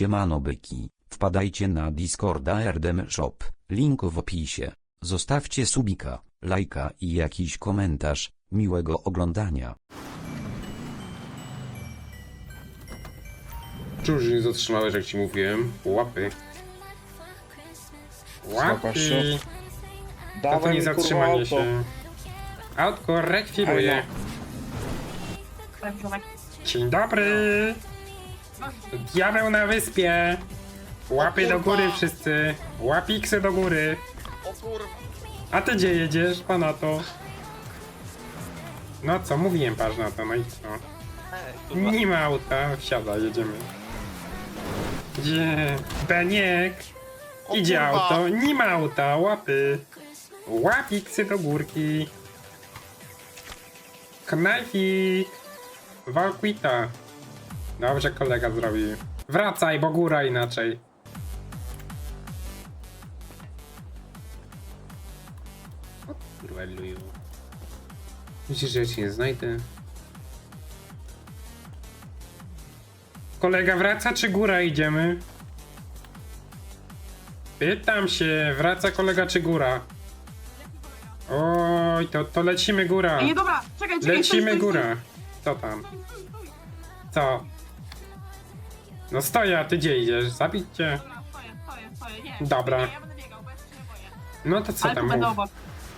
Siemano byki, wpadajcie na Discorda Erdem Shop, link w opisie. Zostawcie subika, lajka i jakiś komentarz, miłego oglądania. Cóż, nie zatrzymałeś, jak ci mówiłem. Łapy. Zobacz się. Łapy. To, to Dawaj nie mi kurwa zatrzymanie auto. się. Autko rekwiruje. Dzień dobry. Diabeł na wyspie. Łapy do góry wszyscy. Łapiksy do góry. O kurwa. A ty gdzie jedziesz, pana to? No co, mówiłem patrz na to, no i co? Ej, kurwa. Nie ma auta, wsiada, jedziemy. Gdzie? Beniek! O Idzie kurwa. auto, nie ma auta, łapy. Łapiksy do górki. Knajfik. Walkwita. Dobrze kolega zrobił. Wracaj, bo góra inaczej. O kurwa, luju. Myślisz, że ja cię nie znajdę? Kolega wraca czy góra idziemy? Pytam się, wraca kolega czy góra? Oj, to, to lecimy góra. Ej, nie dobra, czekaj, czekaj, Lecimy stój, stój, góra. Co tam? Co? No stoję, a ty gdzie idziesz? Zabić cię? Dobra, stoję, stoję, stoję, nie. Dobra. Nie, ja będę biegał, bo ja się boję. No to co Ale tu tam będę mów? obok.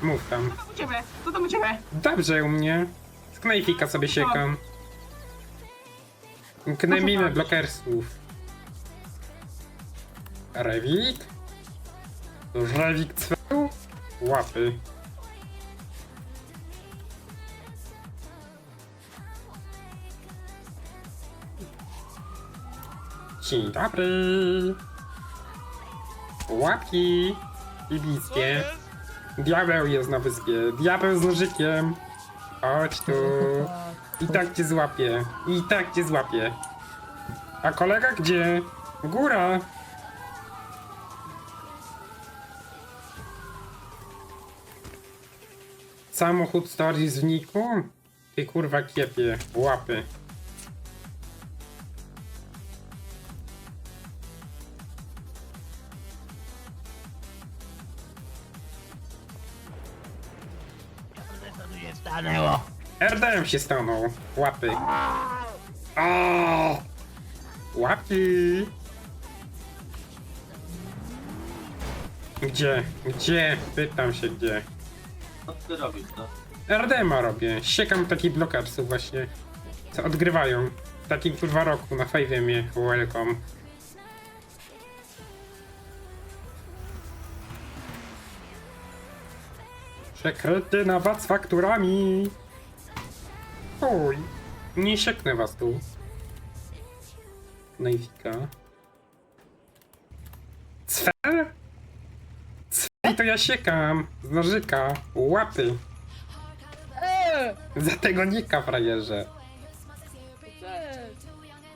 Mów tam. Co tam u ciebie? Co tam u ciebie? Dobrze u mnie. Z knajfika sobie siekam. Knajminy tak. blokersów. Rewik? Rewik cweł? Łapy. Dzień dobry. Łapki. Libickie. Diabeł jest na wyspie. Diabeł z nożykiem. Chodź tu. I tak cię złapię. I tak cię złapię. A kolega gdzie? Góra. Samochód stoi z wniku? Ty kurwa kiepie. Łapy. RDM się stanął. Łapy. O! Łapki. Gdzie? Gdzie? Pytam się gdzie. Co ty robisz, no? RDMA robię. Siekam takich blokarsów właśnie. Co odgrywają. W takim kurwa roku na Fajwiemie. Welcome. Sekretny napad z fakturami. Oj, nie sieknę was tu. Najfika. Cwer? Cwer to ja siekam. Z nożyka. Łapy. Za tego nika, frajerze.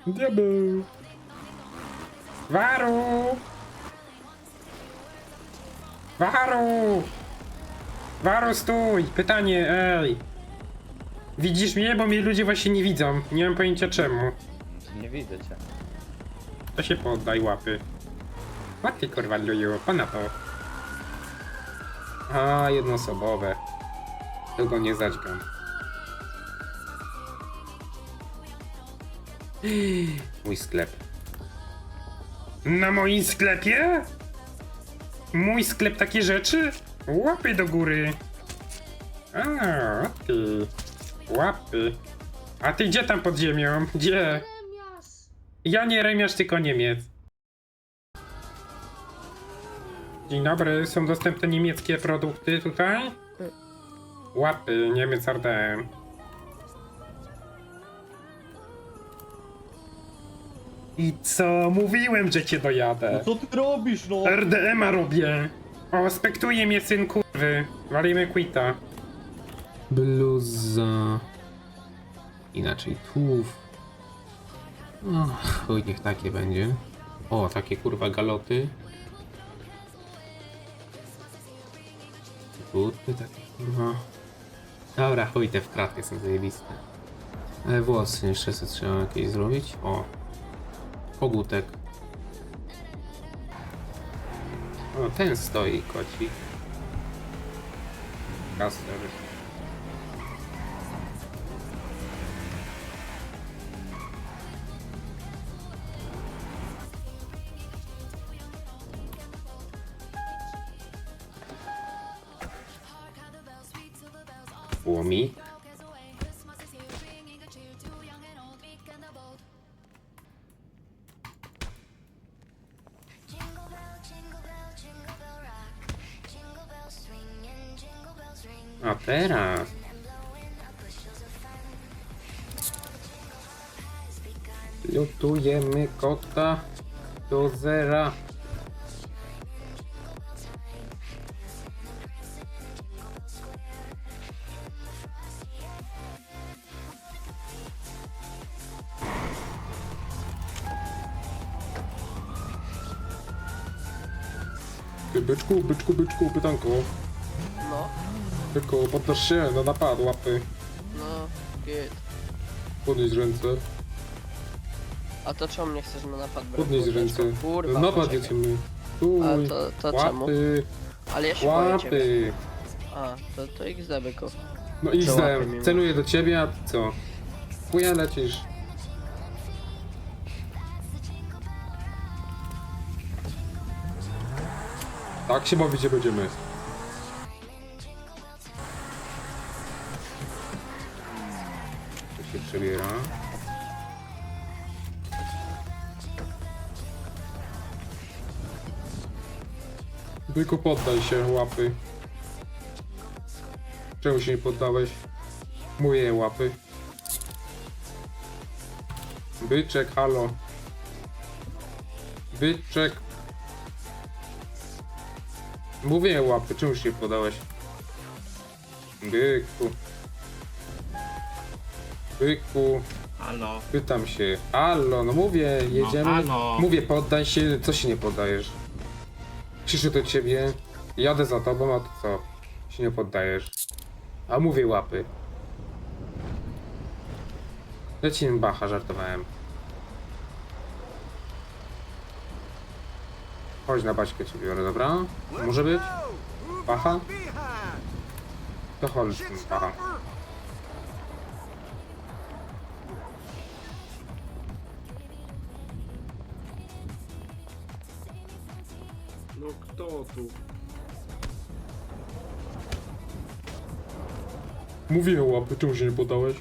Diabeł. Waru! Waru! Waru, stój! Pytanie, ej! Widzisz mnie? Bo mnie ludzie właśnie nie widzą. Nie mam pojęcia czemu. Nie widzę cię. To się poddaj łapy. Ładnie kurwa luju, pana to. A, jednoosobowe. Długo nie zadźgam. Mój sklep. Na moim sklepie? Mój sklep takie rzeczy? Łapy do góry. A, ty. Łapy. A ty gdzie tam pod ziemią? Gdzie? Ja nie remiarz, tylko Niemiec. Dzień dobry, są dostępne niemieckie produkty tutaj? Łapy, Niemiec RDM. I co? Mówiłem, że cię dojadę. No co ty robisz, no? RDMa robię. O, spektuje mnie syn kurwy. Walimy quita. Bluza. Inaczej tułów. O, chuj, niech takie będzie. O, takie kurwa galoty. Buty takie kurwa. Dobra, chuj, te w kratkę są zajebiste. Ale włosy jeszcze sobie trzeba jakieś zrobić. O. Kogutek. O, ten stoi, kocik. Kastor. Łomi. A teraz. Lutujemy kota do zera. Byczku, byczku, byczku, pytanko. No, Byczku, poddasz się na napad, łapy. no, git. Podnieś ręce. A to czemu mnie chcesz na napad brać? Podnieś ręce. Kurwa, Napad poczekaj. jedziemy. Stój. A to, to czemu? Łapy, Ale ja się boję ciebie. łapy. A, to, to XD byku. No i. Celuję do ciebie, a ty co? Chuja lecisz. Tak się bawić będziemy. To się przebiera. Byku poddaj się, łapy. Czemu się nie poddałeś? Mówię łapy. Byczek, halo. Byczek. Mówię łapy, czemu się podałeś? Byku. Byku. Halo, Pytam się. Halo, no mówię, jedziemy. halo. Mówię, poddaj się, co się nie poddajesz? Przyszedł do ciebie, jadę za tobą, a to co? Się nie poddajesz. A mówię łapy. Leci bacha, żartowałem. Chodź na baćkę cię biorę, dobra? Może być? Bacha? To chodź, bacha. No kto tu? Mówiłem łapy, czemu się nie podałeś?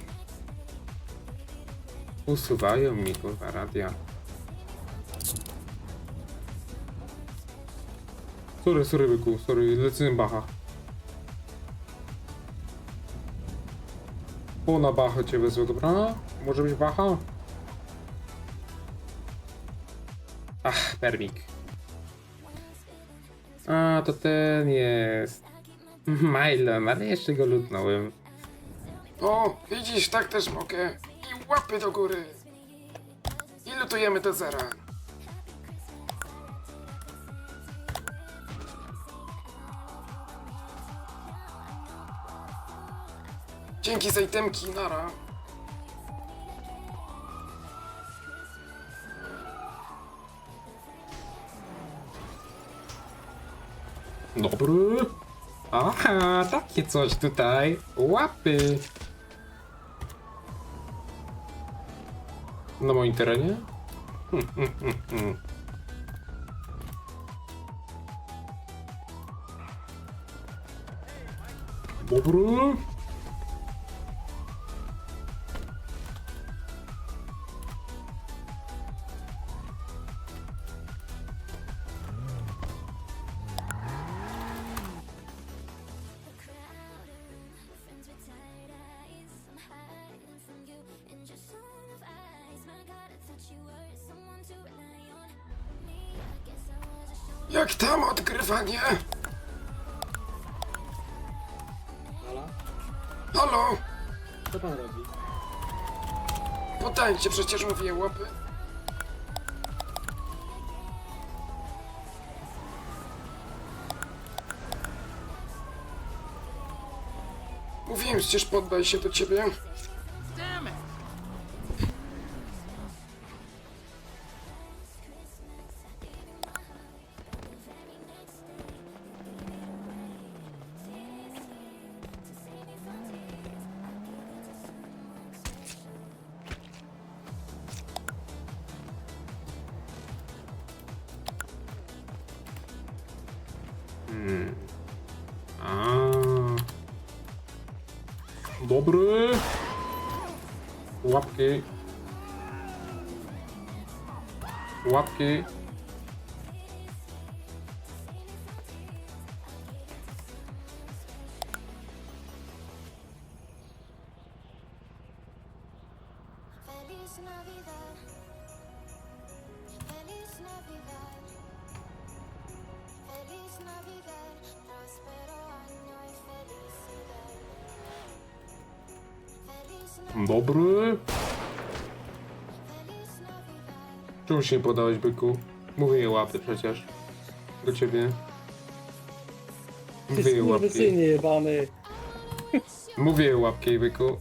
Usuwają mi kurwa radia. Sorry, sorry byku, sorry, lecę bacha. O, na bachę cię wezmę, dobra? Może być bacha? Ach, permik. A, to ten jest. Mylon, ale jeszcze go lutnąłem. O, widzisz, tak też mogę. I łapy do góry. I lutujemy do zera. Dzięki za itemki, nara. Dobry. Aha, takie coś tutaj. Łapy. Na moim terenie? Hmm, hmm, hmm, hmm. Dobry. Jak tam odgrywanie? Halo? Halo? Co pan robi? Podańcie, przecież mówię łapy. Mówiłem przecież poddaj się do ciebie. Hmm. A. Dobry. Łapki. Łapki. Dobry. Czemu się nie podałeś, byku? Mówię je łapy przecież. Do ciebie. Mówię je łapki. jebany. Mówię je łapki, byku.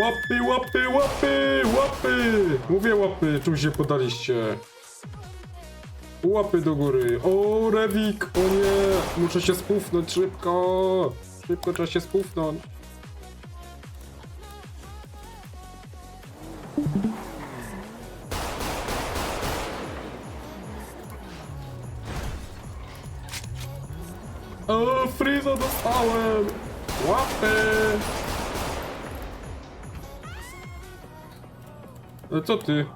Łapy, łapy, łapy, łapy! Mówię łapy, czemu się podaliście? Łapy do góry. O, Rewik! O nie! Muszę się spufnąć szybko! Szybko trzeba się spufnąć. O, Friza dostałem! Łapy! No co ty?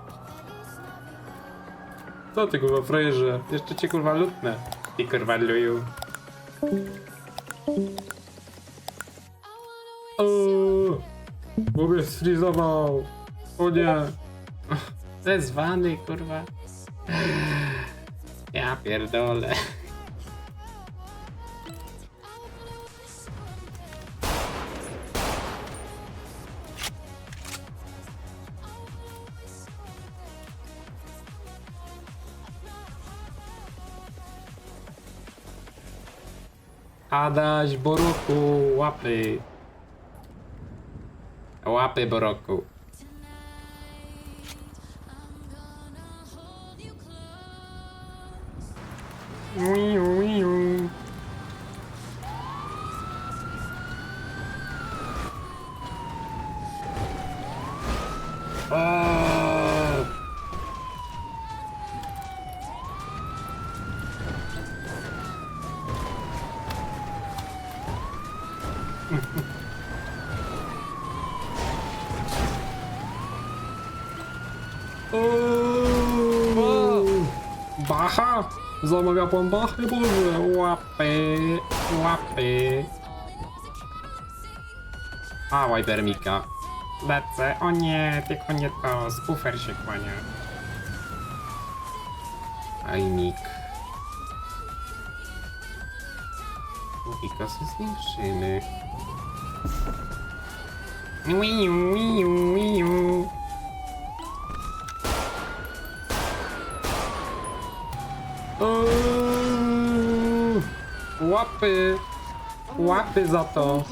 Co ty kurwa frajerze? Jeszcze cię kurwa lutnę. Ty kurwa luju. O, bo mnie sfrizował. O nie. Zezwany kurwa. Ja pierdolę. Adaś Boroku, łapy. Łapy Boroku. Uiu, uiu. O! Uuu. Bacha? Zamawia pan Bachy? Boże, łapy, łapy. A, Wajbermika. Lecę, o nie, tylko nie to, spufer się kłania. Ajmik. Mika się zwiększymy. Wiu, wiu, wiu. Łapy! Łapy za to!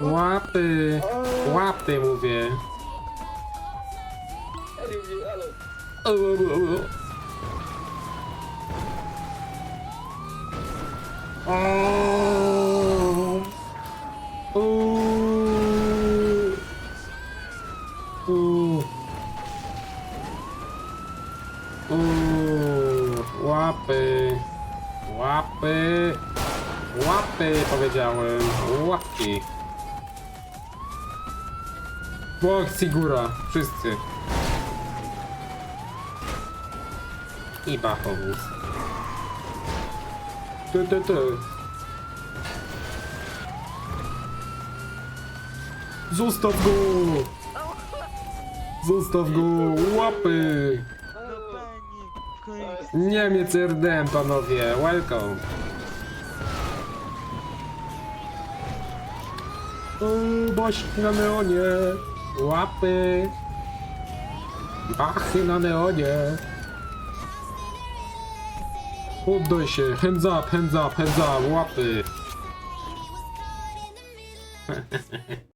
Łapy! Łapy mówię! Łapy, łapy, łapy powiedziałem, łapki. Bok, Sigura, wszyscy. I Bachowóz. Ty, ty, ty. Zostaw go! Zostaw go! Łapy! Niemiec RDM, panowie, welcome. Boś na neonie, łapy, bachy na neonie. Poddaj się, hands up, hands up, hands up, łapy.